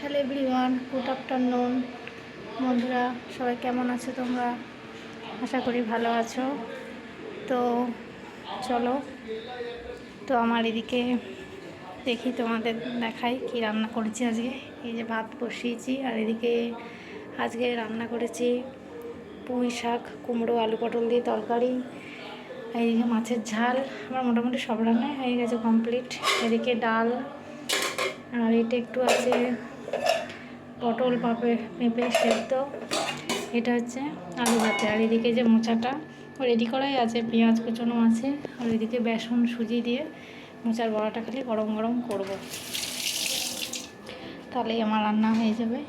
Hello everyone, good afternoon. বন্ধুরা, সবাই কেমন আছো তোমরা? আশা করি ভালো আছো। তো চলো, তো আমার এদিকে দেখি তোমাদের দেখাই কি রান্না করেছি আজকে। এই যে ভাত বসিয়েছি, আর এদিকে আজকে রান্না করেছি পুঁই শাক, কুমড়ো, আলু পটল দিয়ে তরকারি এদিকে মাছের ঝাল। আমার মোটামুটি সব রান্নাই হয়ে গেছে কমপ্লিট। এদিকে ডাল, আর এটা একটু আছে পটল পাপে পেঁপে সেদ্ধ। এটা হচ্ছে আলু ভাতে। আর এদিকে যে মোচাটা রেডি করাই আছে, পেঁয়াজ কুচনো আছে। আর এদিকে বেসন সুজি দিয়ে মোচার বড়াটা খালি গরম গরম করব। তাহলেই আমার রান্না হয়ে যাবে।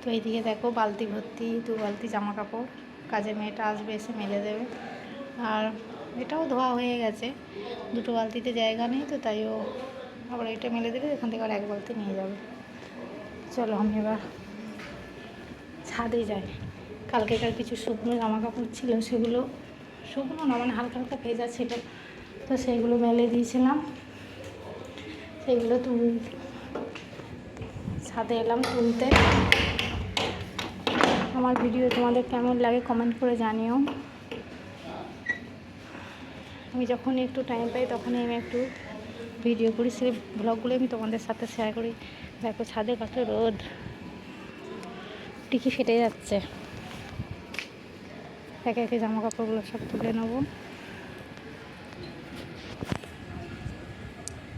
তো এইদিকে দেখো, বালতি ভর্তি, দু বালতি জামা কাপড় কাজে মেয়েটা আসবে, এসে মেলে দেবে। আর এটাও ধোয়া হয়ে গেছে। দুটো বালতিতে জায়গা নেই, তো তাইও আবার এটা মেলে দিলে এখান থেকে আর এক বালতি নিয়ে যাবে। চলো, আমি এবার ছাদে যাই। কালকেকার কিছু শুকনো জামা কাপড় ছিল, সেগুলো শুকনো না মানে হালকা হালকা ভেজা ছিল, তো সেগুলো মেলে দিয়েছিলাম। সেগুলো তুল ছাদে এলাম তুলতে। আমার ভিডিও তোমাদের কেমন লাগে কমেন্ট করে জানিও। আমি যখনই একটু টাইম পাই তখনই আমি একটু ভিডিও করি, সেই ব্লগগুলো আমি তোমাদের সাথে শেয়ার করি। দেখো ছাদে কত রোদ। টিকি ফেটে যাচ্ছে। একে একে জামা কাপড়গুলো সব তুলে নেব।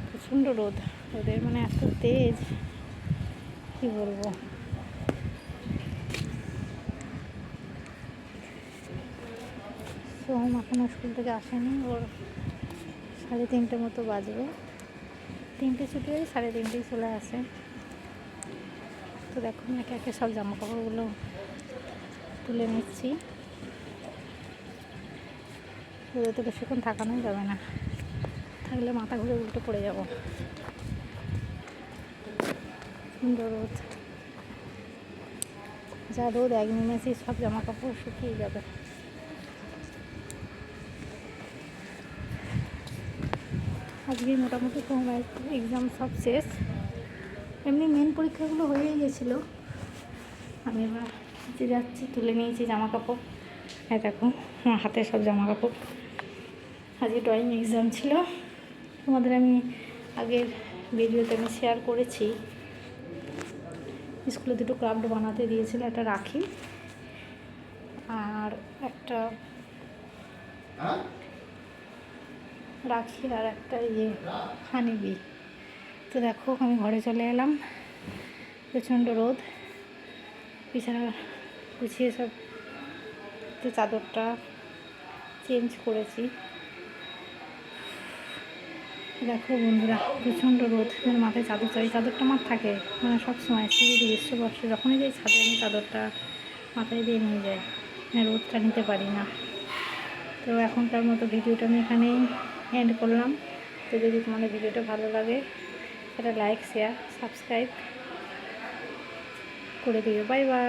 প্রচণ্ড রোদ। রোদের মানে এত তেজ। কি বলব? সোহম এখনও স্কুল থেকে আসেনি। ওর সাড়ে তিনটে মতো বাজবে। তিনটে ছুটি হয়ে সাড়ে তিনটেই চলে আসে। তো দেখো একে একে সব জামা কাপড়গুলো তুলে নিচ্ছি। রোদে তো বেশিক্ষণ থাকানোই যাবে না। থাকলে মাথা ঘুরে উল্টে পড়ে যাব। সুন্দর রোদ। যা রোদ, এক নিমেষেই সব জামা কাপড় শুকিয়ে যাবে। আজকে মোটামুটি সময় এক্সাম সব শেষ। এমনি মেন পরীক্ষাগুলো হয়েই গেছিল। আমি এবার যে যাচ্ছি, তুলে নিয়েছি জামা কাপড় হ্যাঁ দেখো, আমার হাতে সব জামা কাপড় আজকে ড্রয়িং এক্সাম ছিল। তোমাদের আমি আগের ভিডিওতে আমি শেয়ার করেছি। স্কুলে দুটো ক্রাফট বানাতে দিয়েছিল, একটা রাখি আর একটা রাখি আর একটা ইয়ে হানিবি তো দেখো, আমি ঘরে চলে এলাম। প্রচণ্ড রোদ। বিছানা গুছিয়ে সব যে চাদরটা চেঞ্জ করেছি। দেখো বন্ধুরা, প্রচণ্ড রোদ। যেন মাথায় চাদর চাই, চাদরটা আমার থাকে। মানে সব সময় শীত গ্রীষ্ম বর্ষে যখনই যাই ছাদে, আমি চাদরটা মাথায় দিয়ে নিয়ে যাই। মানে রোদটা নিতে পারি না। তো এখনকার মতো ভিডিওটা আমি এখানেই এন্ড করলাম। তো যদি তোমাদের ভিডিওটা ভালো লাগে, সেটা লাইক শেয়ার সাবস্ক্রাইব করে দিও। Bye bye